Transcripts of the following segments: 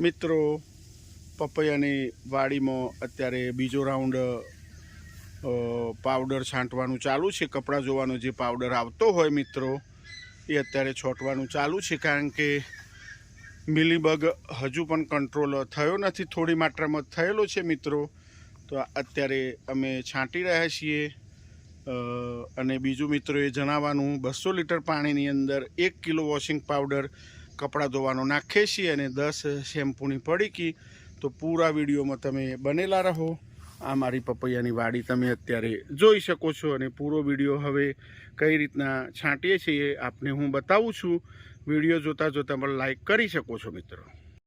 મિત્રો, પપૈયાની વાડીમાં અત્યારે બીજો રાઉન્ડ પાવડર છાંટવાનું ચાલુ છે. કપડાં જોવાનો જે પાવડર આવતો હોય મિત્રો, એ અત્યારે છોટવાનું ચાલુ છે. કારણ કે મિલીબગ હજુ પણ કંટ્રોલ થયો નથી. થોડી માત્રામાં થયેલો છે મિત્રો. તો અત્યારે અમે છાંટી રહ્યા છીએ. અને બીજું મિત્રો એ જણાવવાનું, બસો લીટર પાણીની અંદર એક કિલો વોશિંગ પાવડર કપડાં ધોવાનો નાખીએ છીએ અને દસ શેમ્પૂની પડીકી, તો પૂરા વિડીયોમાં તમે બનેલા રહો. આ મારી પપૈયાની વાડી તમે અત્યારે જોઈ શકો છો અને પૂરો વીડિયો હવે કઈ રીતના છાંટીએ છીએ આપને હું બતાવું છું. વીડિયો જોતાં જોતાં પણ લાઈક કરી શકો છો મિત્રો.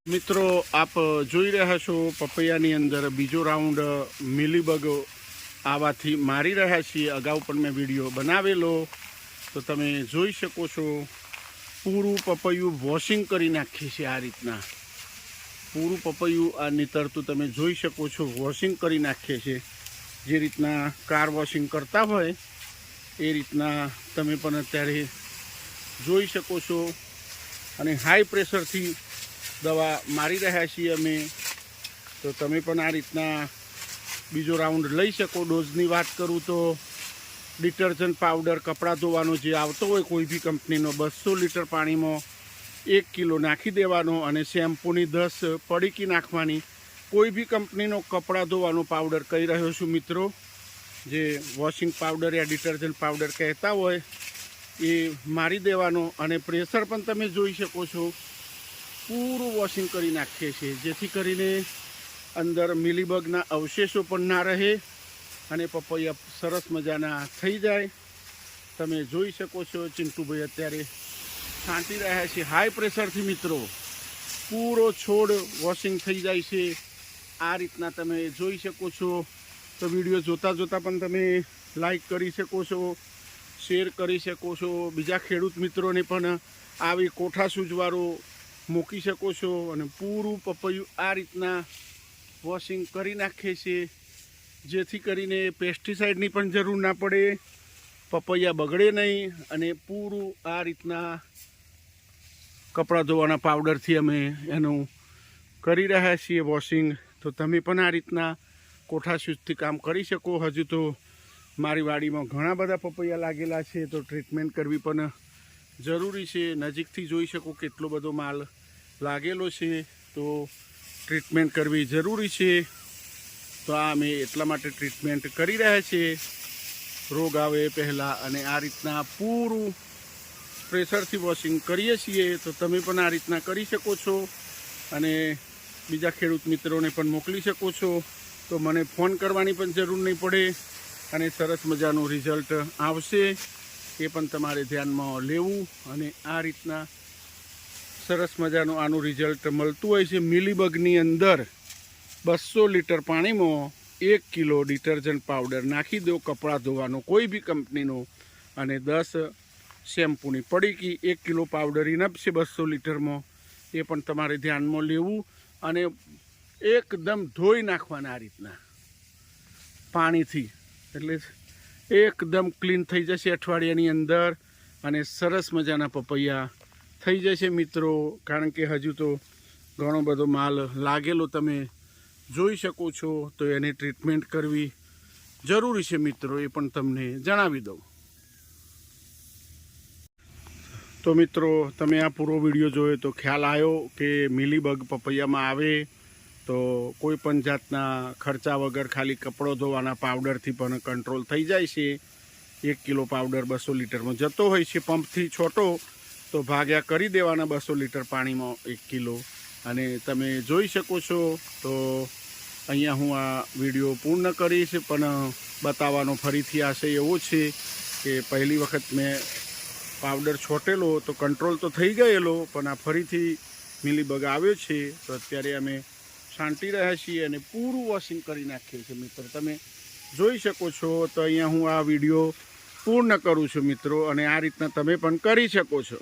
મિત્રો, આપ જોઈ રહ્યા છો પપૈયાની અંદર બીજો રાઉન્ડ મિલીબગ આવાથી મારી રહ્યા છીએ. અગાઉ પણ મેં વીડિયો બનાવેલો. તો તમે જોઈ શકો છો પૂરું પપૈયું વોશિંગ કરી નાખીએ છીએ આ રીતના. પૂરું પપૈયું આ નીતરતું તમે જોઈ શકો છો વોશિંગ કરી નાખીએ છીએ જે રીતના કાર વોશિંગ કરતા હોય, એ રીતના તમે પણ અત્યારે જોઈ શકો છો. અને હાઈ પ્રેશરથી દવા મારી રહ્યા છીએ અમે. તો તમે પણ આ રીતના બીજો રાઉન્ડ લઈ શકો. ડોઝની વાત કરું તો ડિટર્જન્ટ પાવડર, કપડાં ધોવાનો જે આવતો હોય કોઈ બી કંપનીનો, બસો લીટર પાણીમાં એક કિલો નાખી દેવાનો અને શેમ્પૂની દસ પડીકી નાખવાની. કોઈ બી કંપનીનો કપડાં ધોવાનો પાવડર કહી રહ્યો છું મિત્રો. જે વોશિંગ પાવડર યા ડિટર્જન્ટ પાવડર કહેતા હોય એ મારી દેવાનો અને પ્રેશર પણ તમે જોઈ શકો છો. પૂરું વોશિંગ કરી નાખીએ છીએ જેથી કરીને અંદર મિલીબગના અવશેષો પણ ના રહે. અને પપૈયા સરસ મજાના થઈ જાય. તમે જોઈ શકો છો ચિંટુભાઈ અત્યારે છાંટી રહ્યા છે. હાઈ પ્રેશરથી મિત્રો, પૂરો છોડ વોશિંગ થઈ જાય છે. આ રીતના તમે જોઈ શકો છો. તો વીડિયો જોતાં જોતાં પણ તમે લાઈક કરી શકો છો શેર કરી શકો છો. બીજા ખેડૂત મિત્રોને પણ આવી કોઠા સૂજવાળો મૂકી શકો છો અને પૂરું પપૈયું આ રીતના વોશિંગ કરી નાખે છે. જેથી કરીને પેસ્ટિસાઇડની પણ જરૂર ના પડે, પપૈયા બગડે નહીં અને પૂરું આ રીતના કપડાં ધોવાના પાવડરથી અમે એનું કરી રહ્યા છીએ વોશિંગ તો તમે પણ આ રીતના કોઠા શૂઝથી કામ કરી શકો. હજુ તો મારી વાડીમાં ઘણા બધા પપૈયા લાગેલા છે, તો ટ્રીટમેન્ટ કરવી પણ જરૂરી છે. નજીકથી જોઈ શકો કેટલો બધો માલ લાગેલો છે, તો ટ્રીટમેન્ટ કરવી જરૂરી છે. તો આ અમે એટલા માટે ટ્રીટમેન્ટ કરી રહ્યા છીએ. રોગ આવે પહેલાં અને આ રીતના પૂરું પ્રેશરથી વોશિંગ કરીએ છીએ. તો તમે પણ આ રીતના કરી શકો છો. અને બીજા ખેડૂત મિત્રોને પણ મોકલી શકો છો. તો મને ફોન કરવાની પણ જરૂર નહીં પડે અને સરસ મજાનું રિઝલ્ટ આવશે. એ પણ તમારે ધ્યાનમાં લેવું અને આ રીતના સરસ મજાનું આનું રિઝલ્ટ મળતું હોય છે. મિલીબગની અંદર બસો લીટર પાણીમાં એક કિલો ડિટર્જન્ટ પાવડર નાખી દો, કપડાં ધોવાનો કોઈ બી કંપનીનો. અને દસ શેમ્પૂની પડીકી, એક કિલો પાવડર ઇનપશે બસો લીટરમાં. એ પણ તમારે ધ્યાનમાં લેવું અને એકદમ ધોઈ નાખવાના આ રીતના. પાણીથી. એટલે એકદમ ક્લીન થઈ જશે અઠવાડિયાની અંદર અને સરસ મજાના પપૈયા થઈ જશે મિત્રો. કારણ કે હજુ તો ઘણો બધો માલ લાગેલો તમે જોઈ શકો છો, તો એની ટ્રીટમેન્ટ કરવી જરૂરી છે મિત્રો, એ પણ તમને જણાવી દઉં. તો મિત્રો, તમે આ પૂરો વીડિયો જોયો તો ખ્યાલ આવ્યો કે મિલીબગ પપૈયામાં આવે, તો કોઈ પણ જાતના ખર્ચા વગર ખાલી કપડો ધોવાના પાવડરથી પણ કંટ્રોલ થઈ જાય છે. એક કિલો પાવડર બસો લીટરમાં જતો હોય છે પંપથી છોટો, તો ભાગ્યા કરી દેવાના બસો લીટર પાણીમાં એક કિલો. અને તમે જોઈ શકો છો, તો અહીંયા હું આ વીડિયો પૂર્ણ કરીશ, પણ બતાવવાનો ફરીથી આશય એવો છે કે પહેલી વખત મેં પાવડર છોટેલો તો કંટ્રોલ તો થઈ ગયેલો, પણ આ ફરીથી મિલીબગ આવ્યો છે. તો અત્યારે અમે છાંટી રહ્યા છીએ અને પૂરું વોશિંગ કરી નાખીએ છીએ મિત્રો. તમે જોઈ શકો છો તો અહીંયા હું આ વીડિયો પૂર્ણ કરું છું મિત્રો, અને આ રીતના તમે પણ કરી શકો છો.